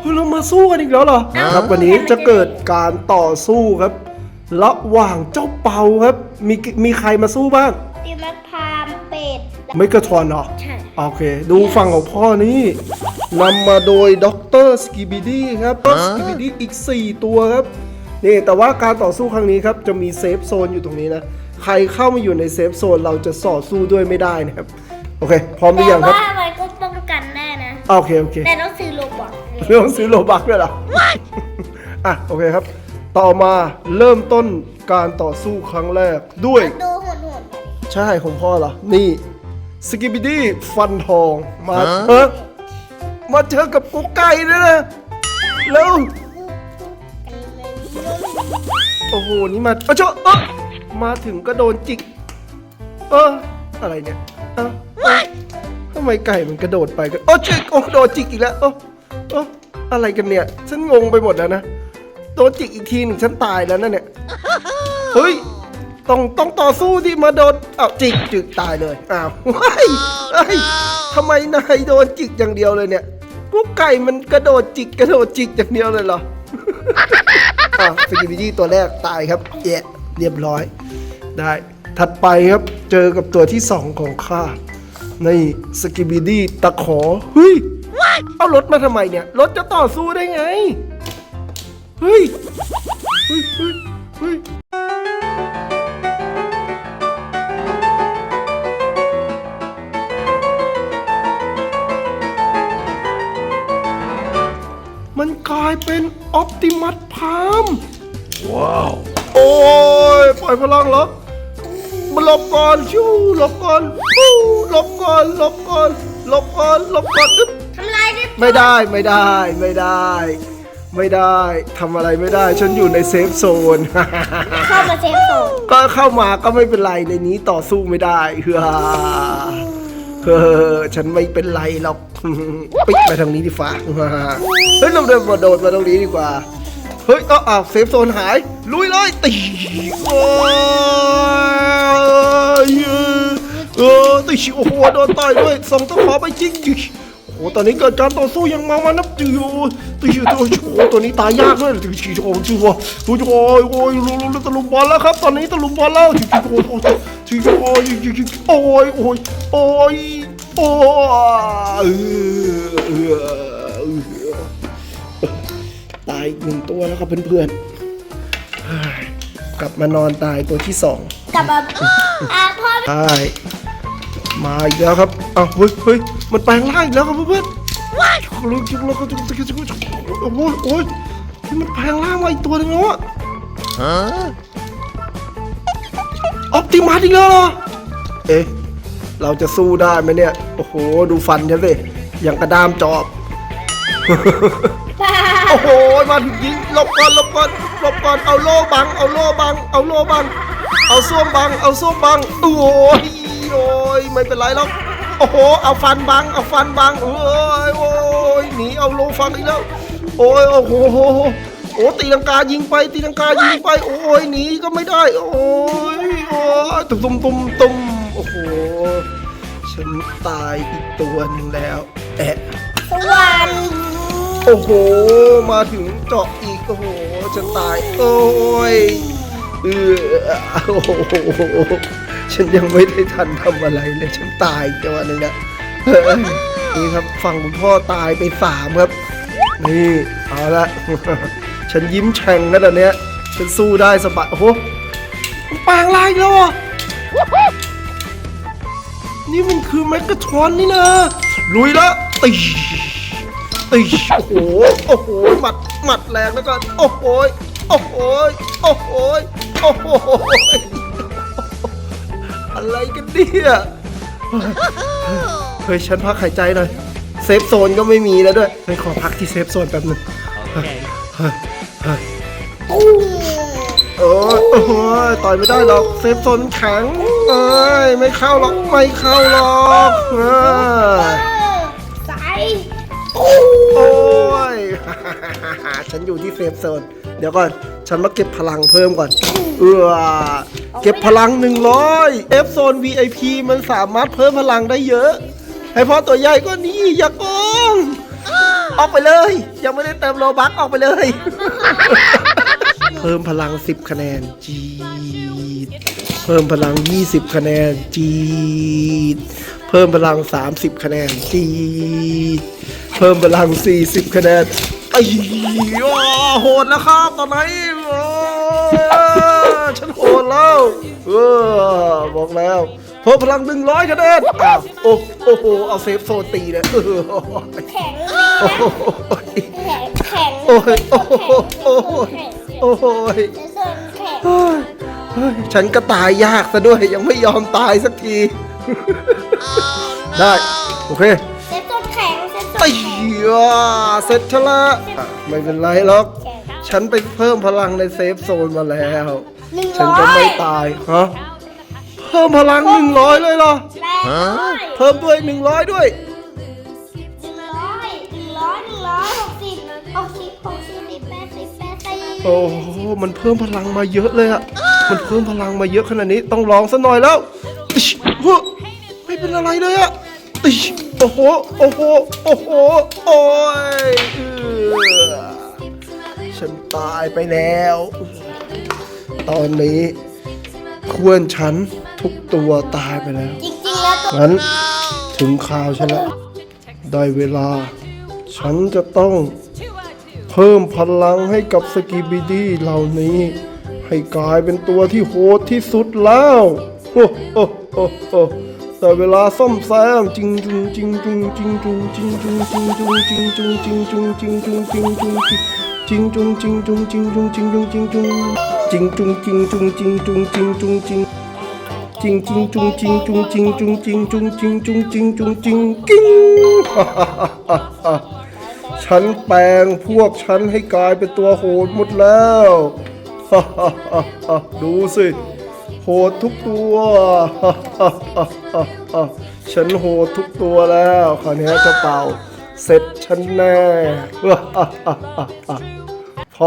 เฮ้ยเรามาสู้กันอีกแล้วเหรอครับวันนี้จะเกิดการต่อสู้ครับระหว่างเจ้าเปาครับมีมีใครมาสู้บ้างตีมัดพามเป็ดและไม่กระทอนเหรอใช่โอเค ดูฝั่งของพ่อนี่นำมาโดยด็อกเตอร์สกิบิดี้ครับสกิบิดี้อีก 4 ตัวครับนี่แต่ว่าการต่อสู้ครั้งนี้ครับจะมีเซฟโซนอยู่ตรงนี้นะใครเข้ามาอยู่ในเซฟโซนเราจะสอดสู้ด้วยไม่ได้นะครับ โอเค พร้อมหรือแต่ยังครับว่ามันก็ป้องกันได้นะ โอเค โอเค แต่ต้องซื้อโลบอท เรื่องซื้อโลบักด้วยเหรออะโอเคครับ ต่อมาเริ่มต้นการต่อสู้ครั้งแรกด้วย ดูหุ่นหุ่นๆไปดิใช่ของพ่อเหรอ นี่สกิบิดี้ฟันทองมาเออมาเจอกับกุ๊กไก่ด้วยนะแล้วกันเลยโอ้โหนี่มาเออเจ้าเออมาถึงก็โดนจิก เอออะไรเนี่ยเออเออทำไมไก่มันกระโดดไปกันโอ้จิกโอ้โดนจิกอีกแล้วโอ้ โอ้อะไรกันเนี่ย ฉันงงไปหมดแล้วนะ โดนจิกอีกทีหนึ่งฉันตายแล้วนะเนี่ย เฮ้ย ต้องต้องต่อสู้ดิมาโดนอ้าวจิกจิกตายเลย อ้าวเฮ้ยเฮ้ยทำไมนายโดนจิกอย่างเดียวเลยเนี่ยกุ๊กไก่มันกระโดดจิกกระโดดจิกอย่างเดียวเลยเหรออะสกิบิดี้ตัวแรกตายครับเอะเรียบร้อย ได้ ถัดไปครับ เจอกับตัวที่สองของข้าในสกิบิดี้ตะขอ เฮ้ย เอารถมาทำไมเนี่ย รถจะต่อสู้ได้ไง เฮ้ย เฮ้ยเฮ้ยเฮ้ยมันกลายเป็นออปติมัสพามว้าว โอ้ย ปล่อยพลังเหรอมาหลบก่อน ชูหลบก่อนฟู้หลบก่อน หลบก่อน หลบก่อน หลบก่อนอึ๊บทำลายด้วย ไม่ได้ไม่ได้ไม่ได้ ไม่ได้ทำอะไรไม่ได้ ฉันอยู่ในเซฟโซน เข้ามาเซฟโซนก็เข้ามาก็ไม่เป็นไรในนี้ต่อสู้ไม่ได้เฮ้อเฮ้อฉันไม่เป็นไรหรอกปิดไปทางนี้ดีฟ้าเฮ้ยเราเดินมาโดดมาตรงนี้ดีกว่า เฮ้ยเอาอ้าวเซฟโซนหาย ลุยเลยตีโอ้ยเออตีโอ้โหโดนต่อยด้วยส่งตะขอไปจริงโอ้โห ตอนนี้เกิดการต่อสู้อย่างมามันนับจืดตีโอ้โหตัวนี้ตายยากด้วยตีโอ้โหจืดโอ้โหโอ้ยลุลุลุตะลุมบอลแล้วครับ ตอนนี้ตะลุมบอลแล้วตีโอ้โหตีโอ้ยโอ้ยโอ้ยโอ้ยโอ้ยเออเออตายหนึ่งตัวแล้วครับเพื่อนๆกลับมานอนตายตัวที่สองกลับมาอ่าพ่อใช่มาอีกแล้วครับอ้าวเฮ้ยเฮ้ย มันแปลงร่างอีกแล้วครับเพื่อนๆลุกจุกลุกจุกจุกจุกโอ้ยโอ้ยมันแปลงร่างมาอีกตัวหนึงแล้วอะออปติมัสอีกแล้วเหรอ เอ๊ะ เราจะสู้ได้ไหมเนี่ย โอ้โห ดูฟันฉันสิอย่างกระดามจอบ โอ้โหมาถึงยิงหลบก่อนหลบก่อนหลบก่อนเอาโล่บัง เอาโล่บัง เอาโล่บัง เอาส้วมบัง เอาส้วมบัง โอ้ยโอ้ยไม่เป็นไรหรอก โอ้โห เอาฟันบัง เอาฟันบังโอ้ยโอ้ยหนีเอาโลฟันอีกแล้ว โอ้ยโอ้โหโอ้โหโอ้ตีลังกายิงไปตีลังกายิงไป โอ้ยหนีก็ไม่ได้ โอ้ยโอ้ยตุ้มตุ้มตุ้มตุ้มโอ้โห ฉันตายอีกตัวหนึ่งแล้ว แอะสวรรค์โอ้โห มาถึงเจาะอีก โอ้โห ฉันตาย โอ้ยเออโอ้โห ฉันยังไม่ได้ทันทำอะไรเลยฉันตายจังหวะนึงนะนี่ครับฝั่งคุณพ่อตายไปสามครับ นี่เอาละฉันยิ้มแฉ่งนะตอนเนี้ยฉันสู้ได้สบายโอ้โหปลงร่างอีกแล้วอะนี่มันคือแมกกาทรอนนี่นะลุยละตีตีโอ้โหโอ้โหหมัดหมัดแรงแล้วกันโอ้โหโอ้โหโอ้โหโอ้โห อะไรกันเนี่ยเฮ้ยฉันพักหายใจหน่อยเซฟโซนก็ไม่มีแล้วด้วยไปขอพักที่เซฟโซนแป๊บหนึง Okay. เฮ้ยเฮ้ยอู้โอ้ยโอ้ยต่อยไม่ได้หรอกเซฟโซนมันแข็งเอ้ยไม่เข้าหรอกไม่เข้าหรอกเออใส่อู้โอ้ย ฉันอยู่ที่เซฟโซน เดี๋ยวก่อน ฉันมาเก็บพลังเพิ่มก่อน เออเก็บพลัง 100 F โซน VIP มันสามารถเพิ่มพลังได้เยอะ ให้พ่อตัวใหญ่ก็นี่อย่าโกงออกไปเลย ยังไม่ได้เติมโลบัคออกไปเลย เพิ่มพลัง 10 คะแนนจีดเพิ่มพลัง 20 คะแนนจีดเพิ่มพลัง 30 คะแนนจีดเพิ่มพลัง 40 คะแนนไอ้โอ้โหดแล้วครับตอนนี้ ฉันโหดแล้วเออบอกแล้วเพิ่มพลัง100คะแนนอ้าวโอ้โอ้โหเอาเซฟโซนตีเลยเออแข็งโอ้โหแข็งแข็งโอ้ยโอ้โหโอ้โหโอ้โหเซฟโซนแข็งเฮ้ยฉันก็ตายยากซะด้วยยังไม่ยอมตายสักที ได้ โอเคเซฟโซนแข็งเซฟโซนไอ้แข็งยาเสร็จชะละอะไม่เป็นไรหรอก ฉันไปเพิ่มพลังในเซฟโซนมาแล้ว หนึ่งฉันร้จะอยไม่ตายฮะเพิ่มพลังหนึ่งร้อยเลยเหรอ แปดร้อยเพิ่มด้วยหนึ่งร้อยด้วยหนึ่งร้อยหนึ่งร้อยหนึ่งร้อยหกสิบหกสิบหกสิบแปดสิบแปดสิบโอ้โหมันเพิ่มพลังมาเยอะเลยอะมันเพิ่มพลังมาเยอะขนาดนี้ต้องลองสักหน่อยแล้วอิ๊ชเฮ้ยไม่เป็นอะไรเลยอะอิ๊ชโอ้โหโอ้โหโอ้โหโอ้ยเอื้อฉันตายไปแล้ว ตอนนี้ควรฉันทุกตัวตายไปแล้ว จริงๆแล้วตัวงั้นถึงข่าวฉันแล้วได้เวลา ฉันจะต้องเพิ่มพลังให้กับสกิบิดี้เหล่านี้ ให้กลายเป็นตัวที่โหดที่สุดแล้วโอ้โอ้โอ้โอ้แต่เวลาซ่อมแซมจริงจุงจริงจุงจริงจุงจริงจุงจริงจุงจริงจุงจริงจุงจริงจุงจริงจุงจริงจริงจุงจริงจุงจริงจุงจริงจุงจริง จริงจุงจริงจุงจริงจุงจริงจุงจริงจริงจริงจุงจริงจุงจริงจุงจริงจุงจริงจุงจริงจุงจริงกิ้งฉันแปลงพวกฉันให้กลายเป็นตัวโหดหมดแล้วดูสิโหดทุกตัว ฉันโหดทุกตัวแล้วคราวนี้จะเป่า เสร็จฉันแน่พอ